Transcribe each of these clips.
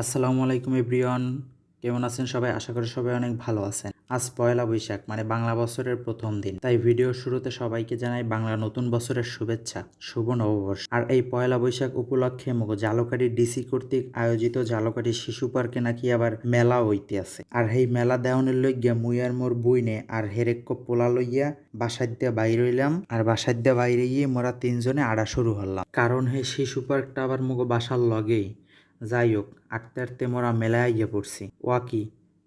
আসসালামু আলাইকুম এভরিওয়ান। কেমন আছেন সবাই? আশা করি সবাই অনেক ভালো আছেন। আজ পয়লা বৈশাখ মানে বাংলা বছরের প্রথম দিন। তাই ভিডিও শুরুতে সবাইকে জানাই বাংলা নতুন বছরের শুভেচ্ছা, শুভ নববর্ষ। আর এই পয়লা বৈশাখ উপলক্ষে মগ জালকাঠি ডিসি কর্তৃক আয়োজিত জালকাঠি শিশু পার্কে নাকি আবার মেলা হইতে আছে আর এই মেলা দেওয়ানের লইগিয়া মুইয়ার মোর বুইনে আর হেরেক্ক পোলা লইয়া বাসাদ্যা বাইর হইলাম। আর বাসাদ্যা বাইরে গিয়ে মোরা তিনজনে আড়া শুরু হলাম। কারণ এই শিশু পার্কটা আবার মগ বাসার লগেই। যাই হোক আটতে আটতে মোরা মেলায় গিয়ে পড়ছি। ওয়া কি,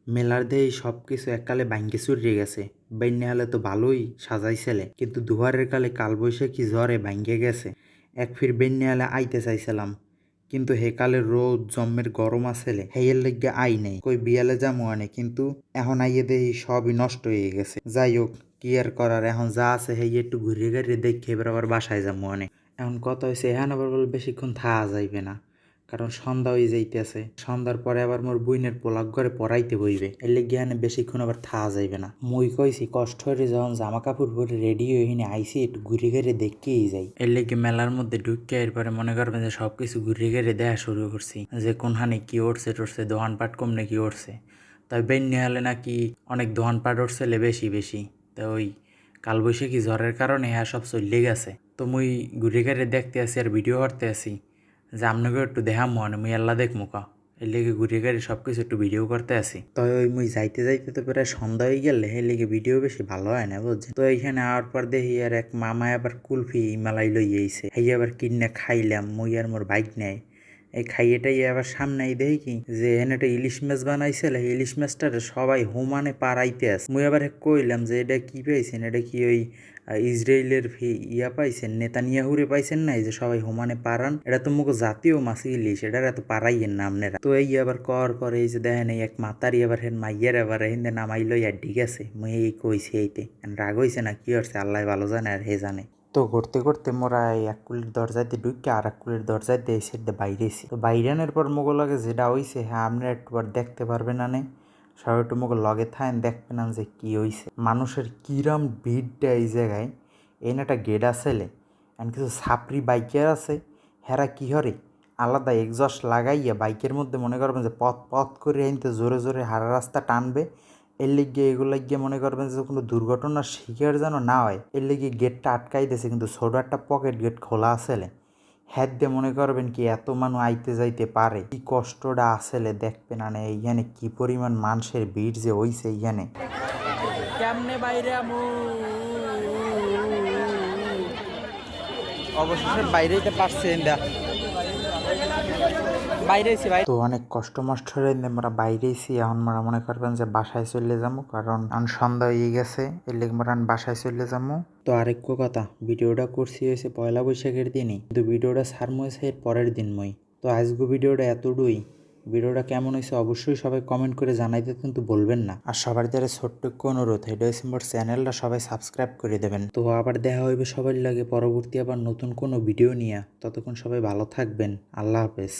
মেলার দেই সব কিছু এককালে ভাঙ্গে চুরিয়ে গেছে। বন্যা হলে তো ভালোই সাজাইছিলে কিন্তু দুহারের কালে কালবৈশাখী ঝড়ে ভাঙ্গে গেছে। এক ফির বন্যা হলে আইতে চাইছিলাম, কিন্তু হে কালে রোদ জম্মের গরম আসেলে হেয়ের লেগে আই নেই। কই বিয়ালে যামু আনে, কিন্তু এখন আইয়ে দেই সবই নষ্ট হয়ে গেছে। যাই হোক কি আর করার, এখন যা আছে হেই একটু ঘুরে ঘুরে দেখে এবার আবার বাসায় যামু আনে। এখন কত হয়েছে এখন আবার বলে বেশিক্ষণ থাকা যাইবে না। কারণ সন্ধ্যা হয়ে যাইতেছে। সন্ধ্যার পরে আবার মোর বুইনের পোলাক ঘরে পড়াইতে বইবে লেগে এখানে বেশিক্ষণ আবার থাকা যাইবে না। মুই কইছি, কষ্ট হয়ে যখন জামা কাপড় পরে রেডি হয়ে আইসি, একটু ঘুরে ঘুরে দেখেই যাই। এর লেগে মেলার মধ্যে ঢুকে এরপরে মনে করবেন যে সবকিছু ঘুরে ঘুরে দেখা শুরু করছি। যে কোনখানে কি উঠছে টুটছে, দোকানপাট কমনে কি উঠছে। তবে বেন্যা হলে নাকি অনেক দোকানপাট উঠছে বেশি বেশি। তো ওই কালবৈশাখী ঝড়ের কারণে হ্যাঁ সব চলে গেছে। তো মুই ঘুরে ঘুরে দেখতে আসি আর ভিডিও করতে আসি। আপনাকে একটু দেখাম মনে মুই আল্লাহ দেখ মুখা। এর লেগে ঘুরে গাড়ি সব কিছু একটু ভিডিও করতে আসি তো ওই মুই যাইতে যাইতে তো প্রায় সন্ধ্যা হয়ে গেলে এর লেগে ভিডিও বেশি ভালো হয় না, বুঝছেন? তো এইখানে আওয়ার পর দেখি আর এক মামা আবার কুলফি মালাই লই আইছে। এই আবার কিনে খাইলাম, মুই আর মোর বাইক নেয় এই খাইয়েটাই আবার সামনে দেখি কি? যে এখানে একটা ইলিশ মাছ বানাইছিল ইলিশ মাছটার সবাই হোমানে পারাইতে আছে। মুই আবার কইলাম যে এটা কি পাইছেন? এটা কি ওই ইসরায়েলের ইয়া পাইছেন? নেতানিয়াহুরে পাইছেন নাই যে সবাই হোমানে পারান এটা তো মুখ জাতীয় মাছ ইলিশ এটা এত পারাইয়েন না আপনারা তো এই আবার কর করে এই যে দেখেন এই এক মাতারি আবার হেন মাইয়ের আবার হেন্দে নামাইলো আর ঠিক আছে। মুই এই কইছি এইতে। রাগ হইছে না কি হচ্ছে আল্লাহ ভালো জানে আর হে জানে। তো ঘুরতে ঘুরতে মোরা এক কুলির দরজাতে ঢুকে আর এক কুলির সাইডে বাইরে এসি তো বাইরানের পর মোগল লাগে যেটা হইছে হ্যাঁ আপনারা একটু বার দেখতে পারবেন না সবাই একটু মোগল লগে থাকেন, দেখবেন যে কি হইছে। মানুষের কিরম ভিড়টা এই জায়গায়। এই না একটা গেট আসেলে এমন কিছু ছাপরি বাইকার আছে। হেরা কি হরে? আলাদা এক্সস্ট লাগাইয়া বাইকের মধ্যে মনে করবেন যে পথ পথ করে আনতে জোরে জোরে হারা রাস্তা টানবে। এর লিগে এগুলো গিয়ে মনে করবেন যে কোনো দুর্ঘটনার শিকার যেন না হয়, এর লিগে গেটটা আটকাই দিয়েছে কিন্তু ছোটো একটা পকেট গেট খোলা আসেলে হ্যাঁ দিয়ে মনে করবেন কি এত মানুষ আইতে যাইতে পারে, কি কষ্টটা আসেলে দেখবেন না এইখানে কি পরিমাণ মানুষের ভিড় যে হইছে এইখানে। কেমনে বাইরে অবশেষে বাইরেতে পারছেন দা। ভাই। তো অনেক কষ্ট মষ্ট হয়ে আমরা বাইরে এসি এখন আমরা মনে করবেন যে বাসায় চলে যাব কারণ এখন সন্ধ্যা হয়ে গেছে এর লেগে আমরা বাসায় চলে যাব। তো আরেক কথা ভিডিওটা করছি হয়েছে পয়লা বৈশাখের দিনই কিন্তু ভিডিওটা সারমো হয়েছে এর পরের দিন মই। তো আজকে ভিডিওটা এতটুই ভিডিওটা কেমন হয়েছে অবশ্যই সবাই কমেন্ট করে জানাইতে কিন্তু বলবেন না। আর সবার দ্বারা ছোট্ট একটু অনুরোধ এটা মোর চ্যানেলটা সবাই সাবস্ক্রাইব করে দেবেন। তো আবার দেখা হইবে সবার লাগে পরবর্তী আবার নতুন কোনো ভিডিও নিয়ে। ততক্ষণ সবাই ভালো থাকবেন আল্লাহ হাফেজ।